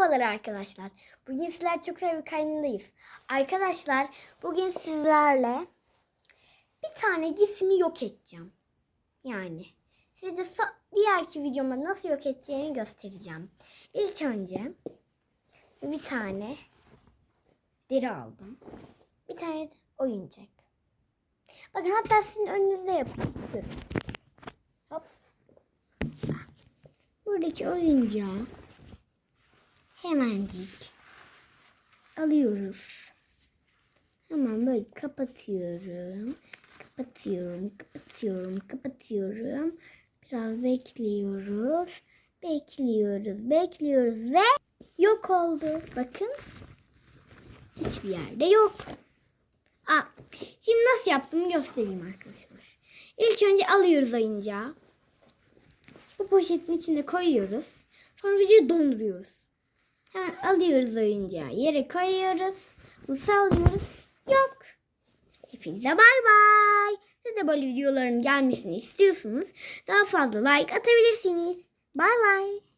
Merhabalar arkadaşlar. Bugün sizler çok güzel bir kaynındayız. Arkadaşlar bugün sizlerle bir tane cismi yok edeceğim. Yani size de diğerki videomda nasıl yok edeceğini göstereceğim. İlk önce bir tane deri aldım. Bir tane de oyuncak. Bakın hatta sizin önünüzde yapayım. Durun. Hop. Ah. Buradaki oyuncağı hemencik alıyoruz. Hemen böyle kapatıyorum. Kapatıyorum, kapatıyorum, kapatıyorum. Biraz bekliyoruz. Bekliyoruz, bekliyoruz ve yok oldu. Bakın. Hiçbir yerde yok. Aa, şimdi nasıl yaptığımı göstereyim arkadaşlar. İlk önce alıyoruz oyuncağı. Bu poşetin içine koyuyoruz. Sonra videoyu donduruyoruz. Hemen alıyoruz oyuncağı. Yere koyuyoruz. Sallıyoruz. Yok. Hepinize bay bay. Siz de böyle videoların gelmesini istiyorsunuz. Daha fazla like atabilirsiniz. Bay bay.